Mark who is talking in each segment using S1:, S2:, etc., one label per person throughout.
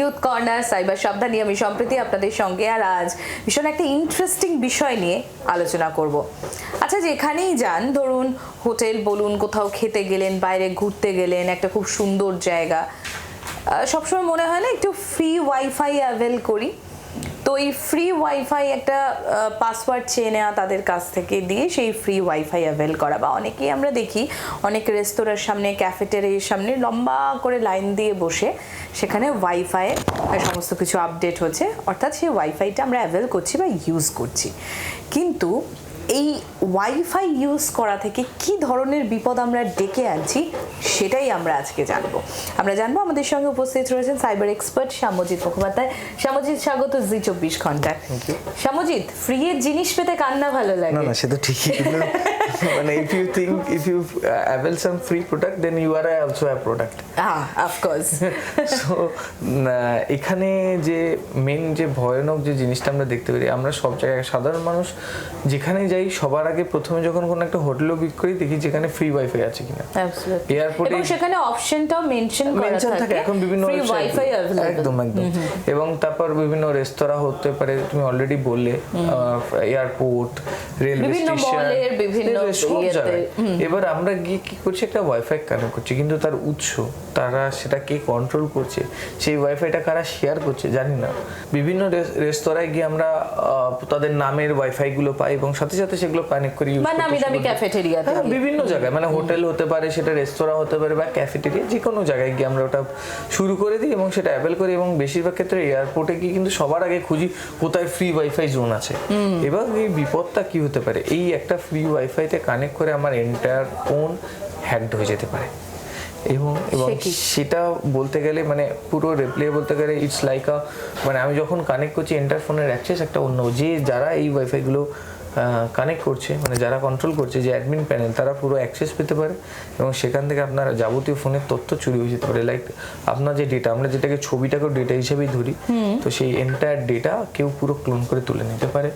S1: Youth corner cyber সাবধানী আমি সম্প্রতি আপনাদের সঙ্গে, আর আজ ভীষণ একটা ইন্টারেস্টিং বিষয় নিয়ে আলোচনা করব। আচ্ছা যেখানেই যান, ধরুন হোটেল বলুন, কোথাও খেতে গেলেন, বাইরে ঘুরতে গেলেন, একটা খুব সুন্দর জায়গা সবসময় মনে হয় না একটু ফ্রি ওয়াইফাই অ্যাভেল করি। তো এই ফ্রি ওয়াইফাই একটা পাসওয়ার্ড চেয়ে নেওয়া তাদের কাছ থেকে দিয়ে সেই ফ্রি ওয়াইফাই অ্যাভেল করা বা অনেকেই আমরা দেখি, অনেক রেস্তোরাঁর সামনে ক্যাফেটেরিয়ার সামনে লম্বা করে লাইন দিয়ে বসে সেখানে ওয়াইফাই সমস্ত কিছু আপডেট হচ্ছে। অর্থাৎ সেই ওয়াইফাইটা আমরা অ্যাভেল করছি বা ইউজ করছি। কিন্তু এই ওয়াইফাই ইউজ করা থেকে কি ধরনের বিপদ আমরা ডেকে আনছি সেটাই আমরা আজকে জানব। আমরা জানব আমাদের সঙ্গে উপস্থিত রয়েছেন সাইবার এক্সপার্ট শ্যামজিৎ মুখোপাধ্যায় শ্যামজিৎ স্বাগত জি চব্বিশ ঘন্টায়। শ্যামজিৎ ফ্রি এর জিনিস পেতে কান্না ভালো লাগে?
S2: না সে তো ঠিকই। মানে if you think if you avail some free product then you are also a product
S1: হ্যাঁ অফকোর্স
S2: সো এখানে যে মেন যে ভয়ানক যে জিনিসটা আমরা দেখতে পারি আমরা সব জায়গায় সাধারণ মানুষ যেখানে যাই সবার আগে প্রথমে যখন কোনো একটা হোটেলও বুক করি দেখি যেখানে ফ্রি ওয়াইফাই আছে কিনা। এয়ারপোর্টে
S1: এবং সেখানে অপশনটাও মেনশন করা
S2: মেনশন থাকে এখন বিভিন্ন
S1: ফ্রি ওয়াইফাই
S2: একদম একদম। এবং তারপর বিভিন্ন রেস্তোরাঁ হতে পারে তুমি অলরেডি বললে এয়ারপোর্ট রেলওয়ে স্টেশন
S1: বিভিন্ন
S2: সব জায়গায়। এবার আমরা গিয়ে কি করছি একটা ওয়াইফাই কানেক্ট করছি কিন্তু তার উৎস তারা সেটা কে কন্ট্রোল করছে। সেই ওয়াইফাইটা কারা শেয়ার করছে জানি না। বিভিন্ন রেস্তোরাঁয় গিয়ে আমরা তাদের নামের ওয়াইফাই গুলো পাই এবং সাথে সাথে সেগুলো কানেক্ট করি
S1: বা
S2: করতে
S1: নামি দামি ক্যাফেটেরিয়াতে
S2: হ্যাঁ, বিভিন্ন জায়গায় মানে হোটেল হতে পারে সেটা রেস্তোরাঁ হতে পারে বা ক্যাফেটেরিয়া যে কোনো জায়গায় গিয়ে আমরা ওটা শুরু করে দিই এবং সেটা অ্যাভেল করি এবং বেশিরভাগ ক্ষেত্রে এয়ারপোর্টে গিয়ে কিন্তু সবার আগে খুঁজি কোথায় ফ্রি ওয়াইফাই জোন আছে। এবার এই বিপদটা কি হতে পারে? এই একটা ফ্রি ওয়াইফাইতে কানেক্ট করে আমার এন্টায়ার ফোন হ্যাকড হয়ে যেতে পারে। এবং এবং সেটা বলতে গেলে মানে পুরো রিপ্লে বলতে গেলে ইটস লাইক আ মানে আমি যখন কানেক্ট করছি এন্টার ফোনের অ্যাক্সেস একটা অন্য। যে যারা এই ওয়াইফাইগুলো কানেক্ট করছে মানে যারা কন্ট্রোল করছে যে অ্যাডমিন প্যানেল তারা পুরো অ্যাক্সেস পেতে পারে এবং সেখান থেকে আপনার যাবতীয় ফোনের তথ্য চুরি হয়ে যেতে পারে। লাইক আপনার যে ডেটা আমরা যেটাকে ছবিটাকেও ডেটা হিসেবেই ধরি তো সেই এন্টায়ার ডেটা কেউ পুরো ক্লোন করে তুলে নিতে পারে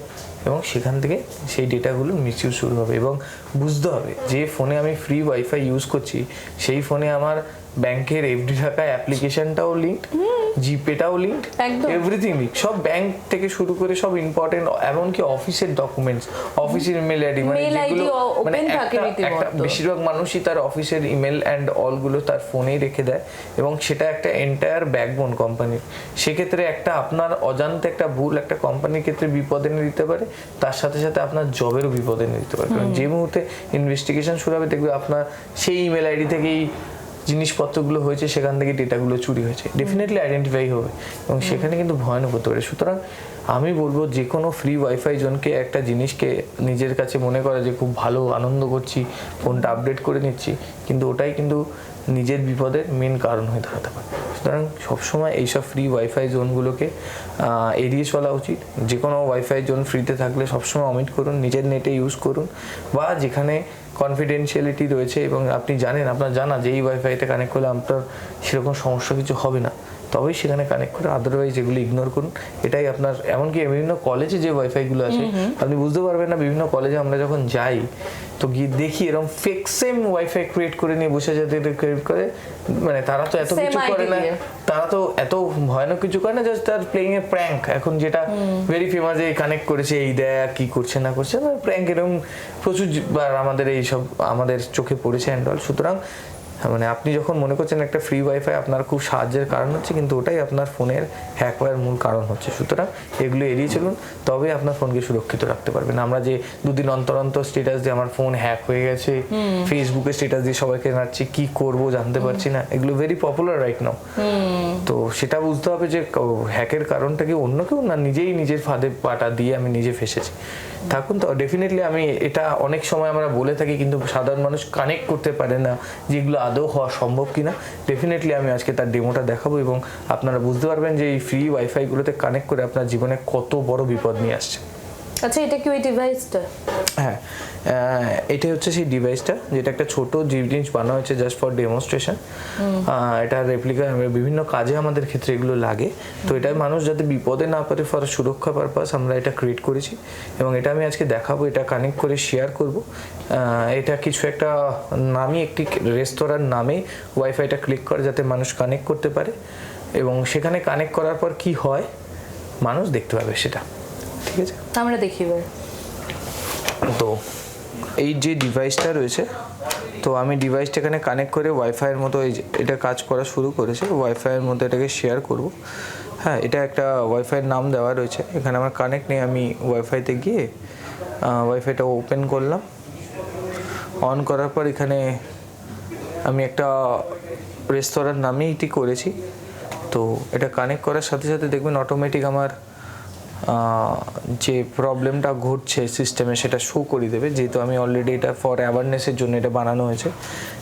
S2: এবং সেখান থেকে সেই ডেটাগুলো মিসইউজ শুরু হবে এবং বুঝতে হবে যে ফোনে আমি ফ্রি ওয়াইফাই ইউজ করছি সেই ফোনে আমার ব্যাংকের এফডি থাকা অ্যাপ্লিকেশনটাও লিঙ্ক জিপেটাও লিঙ্ক। এভরিথিং লিঙ্ক সব ব্যাংক থেকে শুরু করে সব ইম্পর্টেন্ট এমনকি অফিসের ডকুমেন্টস অফিসের ইমেল আইডি মানে যেগুলো মানে একটা- বেশিরভাগ মানুষই তার অফিসের ইমেল অ্যান্ড অলগুলো তার ফোনেই রেখে দেয় এবং সেটা একটা এন্টায়ার ব্যাকবোন কোম্পানির সেক্ষেত্রে একটা আপনার অজান্তে একটা ভুল একটা কোম্পানির ক্ষেত্রে বিপদে এনে দিতে পারে তার সাথে সাথে আপনার জবেরও বিপদে এনে দিতে পারে। কারণ যে মুহূর্তে ইনভেস্টিগেশন শুরু হবে দেখবে আপনার সেই ইমেল আইডি থেকেই জিনিসপত্রগুলো হয়েছে সেখান থেকে ডেটাগুলো চুরি হয়েছে। ডেফিনেটলি আইডেন্টিফাই হবে এবং সেখানে কিন্তু ভয়ানক হতে পারে। সুতরাং আমি বলব যে কোনো ফ্রি ওয়াইফাই জোনকে একটা জিনিসকে নিজের কাছে মনে করা যে খুব ভালো আনন্দ করছি ফোনটা আপডেট করে নিচ্ছি কিন্তু ওটাই কিন্তু নিজের বিপদের মেন কারণ হয়ে দাঁড়াতে পারে। সুতরাং সবসময় এইসব ফ্রি ওয়াইফাই জোনগুলোকে এড়িয়ে চলা উচিত। যে কোনো ওয়াইফাই জোন ফ্রিতে থাকলে সবসময় অমিট করুন নিজের নেটে ইউজ করুন বা যেখানে কনফিডেন্সিয়ালিটি রয়েছে এবং আপনি জানেন, আপনার জানা যে এই ওয়াইফাইতে কানেক্ট করলে আপনার সেরকম সমস্যা কিছু হবে না। তবেই সেখানে কানেক্ট করে আদারওয়াইজ এগুলো ইগনোর করুন। এটাই আপনার এমনকি বিভিন্ন কলেজে যে ওয়াইফাইগুলো আছে আপনি বুঝতে পারবেন না বিভিন্ন কলেজে আমরা যখন যাই তো গিয়ে দেখি এরকম ফেক সেম ওয়াইফাই ক্রিয়েট করে নিয়ে বসে যাতে ক্রিয়েট করে। মানে তারা তো এত কিছু করে না তারা তো এত ভয়ানক কিছু করে না জাস্ট তার প্লেইং এ প্র্যাঙ্ক এখন যেটা ভেরি ফেমাস এই কানেক্ট করেছে এই দেয়া কি করছে না করছে প্র্যাঙ্ক এরকম প্রচুর বার আমাদের এই সব আমাদের চোখে পড়েছে অ্যান্ড অল সুতরাং মানে আপনি যখন মনে করছেন একটা ফ্রি ওয়াইফাই আপনার খুব সাহায্যের কারণ হচ্ছে কিন্তু ওটাই আপনার ফোনের হ্যাক হওয়ার মূল কারণ হচ্ছে। সুতরাং এগুলো এড়িয়ে চলুন তবে আপনার ফোনকে সুরক্ষিত রাখতে পারবেন। আমরা যে দুদিন অন্তর অন্তর স্টেটাস দিয়ে আমার ফোন হ্যাক হয়ে গেছে ফেসবুকে স্টেটাস দিয়ে সবাইকে জানাচ্ছি কি করব জানতে পারছি না এগুলো ভেরি পপুলার রাইট নাও তো সেটা বুঝতে হবে যে হ্যাকের কারণটা কি অন্য কেউ না নিজেই নিজের ফাঁদে পাটা দিয়ে আমি নিজে ফেসেছি। থাকুন তো ডেফিনেটলি আমি এটা অনেক সময় আমরা বলে থাকি, কিন্তু সাধারণ মানুষ কানেক্ট করতে পারে না যেগুলো আদৌ হওয়া সম্ভব কিনা। ডেফিনেটলি আমি আজকে তার ডেমোটা দেখাবো এবং আপনারা বুঝতে পারবেন যে এই ফ্রি ওয়াইফাইগুলোতে কানেক্ট করে আপনার জীবনে কত বড় বিপদ নিয়ে আসছে।
S1: আচ্ছা এটা কি ওই ডিভাইসটা
S2: হ্যাঁ এটা হচ্ছে সেই ডিভাইসটা যেটা একটা ছোট জিনিস বানানো হয়েছে জাস্ট ফর ডেমনস্ট্রেশন এটা রেপ্লিকা আমরা বিভিন্ন কাজে আমাদের ক্ষেত্রে এগুলো লাগে। তো এটা মানুষ যাতে বিপদে না পারে ফর সুরক্ষা পারপাস আমরা এটা ক্রিয়েট করেছি। এবং এটা আমি আজকে দেখাবো এটা কানেক্ট করে শেয়ার করব। এটা কিছু একটা নামি একটি রেস্তোরাঁর নামে ওয়াইফাইটা ক্লিক করে যাতে মানুষ কানেক্ট করতে পারে। এবং সেখানে কানেক্ট করার পর কি হয় মানুষ দেখতে পাবে সেটা। ঠিক আছে?
S1: আমরা দেখি এবার।
S2: তো এই যে ডিভাইসটা রয়েছে তো আমি ডিভাইসটা এখানে কানেক্ট করে ওয়াইফাইয়ের মতো এই যে এটা কাজ করা শুরু করেছে ওয়াইফাইয়ের মতো এটাকে শেয়ার করব। হ্যাঁ এটা একটা ওয়াইফাইয়ের নাম দেওয়া রয়েছে। এখানে আমার কানেক্ট নেই আমি ওয়াইফাইতে গিয়ে ওয়াইফাইটা ওপেন করলাম। অন করার পর এখানে আমি একটা রেস্তোরাঁর নামে এটি করেছি। তো এটা কানেক্ট করার সাথে সাথে দেখবেন অটোমেটিক আমার যে প্রবলেমটা ঘটছে সিস্টেমে সেটা শো করে দেবে। যেহেতু আমি অলরেডি এটা ফর অ্যাওয়ারনেসের জন্য এটা বানানো হয়েছে।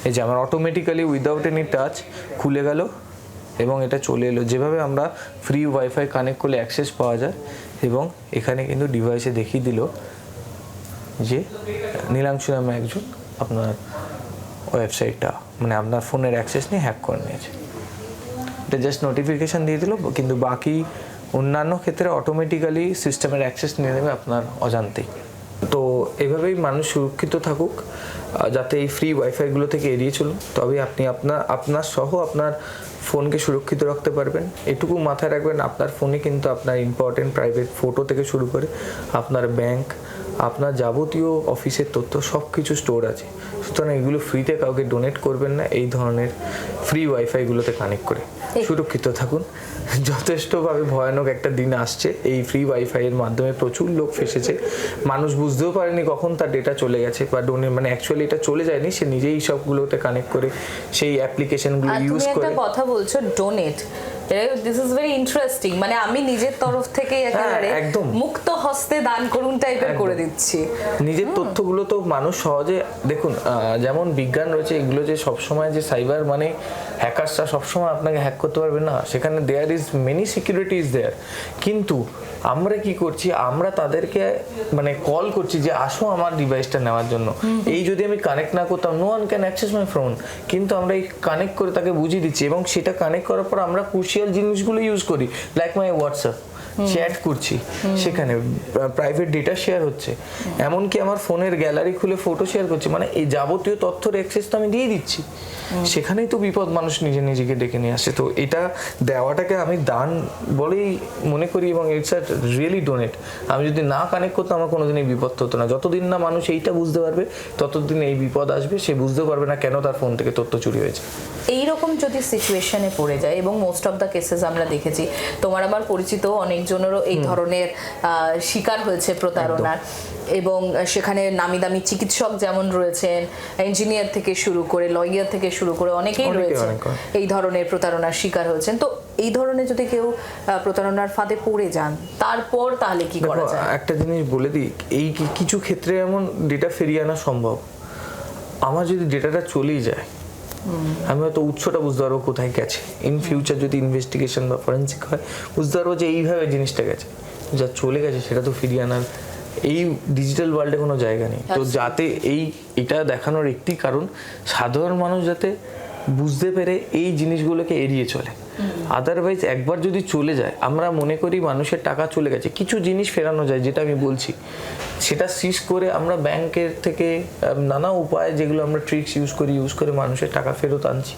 S2: এই যে আমার অটোমেটিক্যালি উইদাউট এনি টাচ খুলে গেল এবং এটা চলে এলো। যেভাবে আমরা ফ্রি ওয়াইফাই কানেক্ট করলে অ্যাক্সেস পাওয়া যায় এবং এখানে কিন্তু ডিভাইসে দেখিয়ে দিল যে নীলাংশু নামে একজন আপনার ওয়েবসাইটটা মানে আপনার ফোনের অ্যাক্সেস নিয়ে হ্যাক করে নিয়েছে। এটা জাস্ট নোটিফিকেশন দিয়ে দিল, কিন্তু বাকি অন্যান্য ক্ষেত্রে অটোমেটিক্যালি সিস্টেমের অ্যাক্সেস নিয়ে নেবে আপনার অজান্তেই। তো এভাবেই মানুষ সুরক্ষিত থাকুক যাতে এই ফ্রি ওয়াইফাইগুলো থেকে এড়িয়ে চলুন। তবে আপনি আপনার আপনার সহ আপনার ফোনকে সুরক্ষিত রাখতে পারবেন। এটুকু মাথায় রাখবেন, আপনার ফোনে কিন্তু আপনার ইম্পর্টেন্ট প্রাইভেট ফটো থেকে শুরু করে আপনার ব্যাংক আপনার যাবতীয় অফিসের তথ্য সব কিছু স্টোর আছে। সুতরাং এগুলো ফ্রিতে কাউকে ডোনেট করবেন না, এই ধরনের ফ্রি ওয়াইফাইগুলোতে কানেক্ট করে। সুরক্ষিত থাকুন। যথেষ্টভাবে ভয়ানক একটা দিন আসছে। এই ফ্রি ওয়াইফাই এর মাধ্যমে প্রচুর লোক ফেসেছে। মানুষ বুঝতেও পারেনি কখন তার ডেটা চলে গেছে বা ডোনে মানে অ্যাকচুয়ালি এটা চলে যায়নি। সে নিজেই সবগুলোতে কানেক্ট করে সেই অ্যাপ্লিকেশনগুলো ইউজ করে
S1: কথা বলছো donate this is very interesting মানে আমি নিজের তরফ থেকে একেবারে
S2: হ্যাঁ, একদম।
S1: মুক্ত হস্তে দান করুন টাইপের করে দিচ্ছি।
S2: নিজের তথ্যগুলো তো মানুষ সহজে দেখুন যেমন বিজ্ঞান রয়েছে এগুলো যে সবসময় যে সাইবার মানে হ্যাকার্সরা সবসময় আপনাকে হ্যাক করতে পারবে না। সেখানে there is many security is there কিন্তু আমরা কি করছি? আমরা তাদেরকে মানে কল করছি যে আসো আমার ডিভাইসটা নেওয়ার জন্য। এই যদি আমি কানেক্ট না করতাম no one can access my phone কিন্তু আমরা এই কানেক্ট করে তাকে বুঝিয়ে দিচ্ছি এবং সেটা কানেক্ট করার পর আমরা ক্রুশিয়াল জিনিসগুলো ইউজ করি লাইক মাই হোয়াটসঅ্যাপ চ্যাট করছি সেখানে প্রাইভেট ডেটা শেয়ার হচ্ছে। এমনকি আমার ফোনের গ্যালারি খুলে ফটো শেয়ার করছি মানে এই যাবতীয় তথ্যের অ্যাক্সেস তো আমি দিয়ে দিচ্ছি। সেখানেই তো বিপদ মানুষ নিজে নিজেকে ডেকে নিয়ে আসে। তো এটা দেওয়াটাকে আমি দান বলেই মনে করি এবং ইটস আ রিয়েলি ডোনেট আমি যদি না কানেক্ট করতাম আমার কোনোদিনই বিপদ হতো না। যতদিন না মানুষ এইটা বুঝতে পারবে ততদিন এই বিপদ আসবে সে বুঝতে পারবে না কেন তার ফোন থেকে তথ্য চুরি হয়েছে।
S1: এইরকম যদি সিচুয়েশনে পড়ে যায় এবং মোস্ট অফ দ্য কেসেস আমরা দেখেছি তোমার আমার পরিচিত অনেকজনেরও এই ধরনের শিকার হয়েছে প্রতারণার। এবং সেখানে নামি দামি চিকিৎসক যেমন রয়েছেন ইঞ্জিনিয়ার থেকে শুরু করে লয়ার থেকে শুরু করে অনেকেই রয়েছে এই ধরনের প্রতারণার শিকার হয়েছেন। তো এই ধরনের যদি কেউ প্রতারণার ফাঁদে পড়ে যান তারপর তাহলে কি করা যায়?
S2: একটা জিনিস বলে দিই এই কিছু ক্ষেত্রে এমন ডেটা ফিরিয়ে আনা সম্ভব? আমার যদি ডেটাটা চলেই যায় আমি হয়তো উৎসটা বুঝতে পারব কোথায় গেছে। ইন ফিউচার যদি ইনভেস্টিগেশন বা ফরেন্সিক হয় বুঝতে পারব যে এইভাবে জিনিসটা গেছে। যা চলে গেছে সেটা তো ফিরিয়ে আনার এই ডিজিটাল ওয়ার্ল্ডে কোনো জায়গা নেই। তো যাতে এই এটা দেখানোর একটি কারণ সাধারণ মানুষ যাতে বুঝতে পেরে এই জিনিসগুলোকে এড়িয়ে চলে। আদারওয়াইজ একবার যদি চলে যায় আমরা মনে করি মানুষের টাকা চলে গেছে। কিছু জিনিস ফেরানো যায় যেটা আমি বলছি। সেটা সিজ করে আমরা ব্যাংকের থেকে নানা উপায় যেগুলো আমরা ট্রিক্স ইউজ করি ইউজ করে মানুষের টাকা ফেরত আনছি।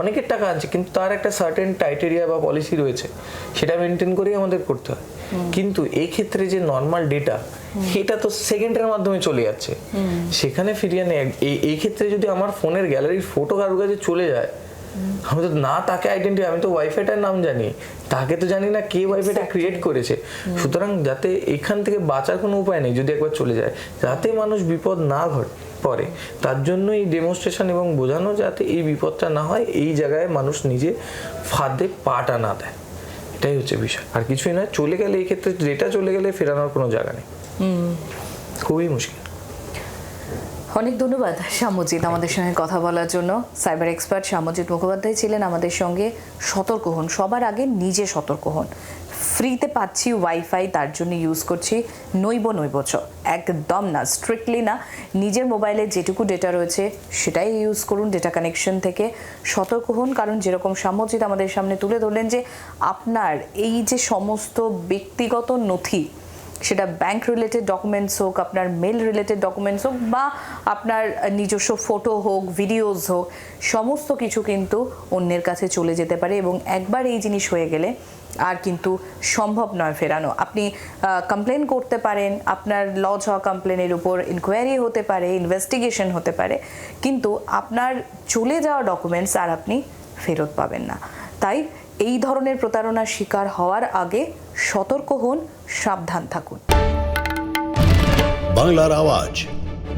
S2: অনেকের টাকা আনছি কিন্তু তার একটা সার্টেন টাইটেরিয়া বা পলিসি রয়েছে সেটা মেনটেন করেই আমাদের করতে হয়। কিন্তু এই ক্ষেত্রে যে নর্মাল ডেটা এটা তো সেকেন্ডের মাধ্যমে চলে যাচ্ছে। সেখানে ফিরিয়ে নেই এই এই ক্ষেত্রে যদি আমার ফোনের গ্যালারির ফটো কারোর কাছে চলে যায় আমি তো না তাকে আইডেন্টি আমি তো ওয়াইফাইটার নাম জানি। তাকে তো জানি না কে ওয়াইফাইটা ক্রিয়েট করেছে। সুতরাং যাতে এখান থেকে বাঁচার কোনো উপায় নেই যদি একবার চলে যায় যাতে মানুষ বিপদ না ঘট পরে তার জন্য এই ডেমনস্ট্রেশন এবং বোঝানো যাতে এই বিপদটা না হয় এই জায়গায় মানুষ নিজে ফাঁদে পাটা না দেয়। এটাই হচ্ছে বিষয়। আর কিছুই না চলে গেলে এই ক্ষেত্রে ডেটা চলে গেলে ফেরানোর কোনো জায়গা নেই। খুবই মুশকিল।
S1: অনেক ধন্যবাদ শ্যামজিৎ আমাদের সঙ্গে কথা বলার জন্য। সাইবার এক্সপার্ট শ্যামজিৎ মুখোপাধ্যায় ছিলেন আমাদের সঙ্গে। সতর্ক হন, সবার আগে নিজে সতর্ক হন। ফ্রিতে পাচ্ছি ওয়াইফাই তার জন্য ইউজ করছি নৈব নৈবচ একদম না স্ট্রিক্টলি না। নিজের মোবাইলে যেটুকু ডেটা রয়েছে, সেটাই ইউজ করুন ডেটা কানেকশন থেকে। সতর্ক হন, কারণ যেরকম শ্যামজিৎ আমাদের সামনে তুলে ধরলেন যে, আপনার এই যে সমস্ত ব্যক্তিগত নথি সেটা ব্যাংক রিলেটেড ডকুমেন্টস হোক, আপনার মেল রিলেটেড ডকুমেন্টস হোক বা আপনার নিজস্ব ফটো হোক ভিডিওস হোক, সমস্ত কিছু কিন্তু অন্যের কাছে চলে যেতে পারে এবং একবার এই জিনিস হয়ে গেলে আর কিন্তু সম্ভব নয় ফেরানো। আপনি কমপ্লেন করতে পারেন, আপনার লজ হওয়া কমপ্লেনের উপর ইনকোয়ারি হতে পারে ইনভেস্টিগেশন হতে পারে, কিন্তু আপনার চলে যাওয়া ডকুমেন্টস আর আপনি ফেরত পাবেন না। তাই এই ধরনের প্রতারণার শিকার হওয়ার আগে সতর্ক হন, সাবধান থাকুন।
S3: বাংলার আওয়াজ,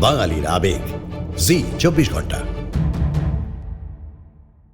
S3: বাঙালির আবেগ। জি, চব্বিশ ঘণ্টা।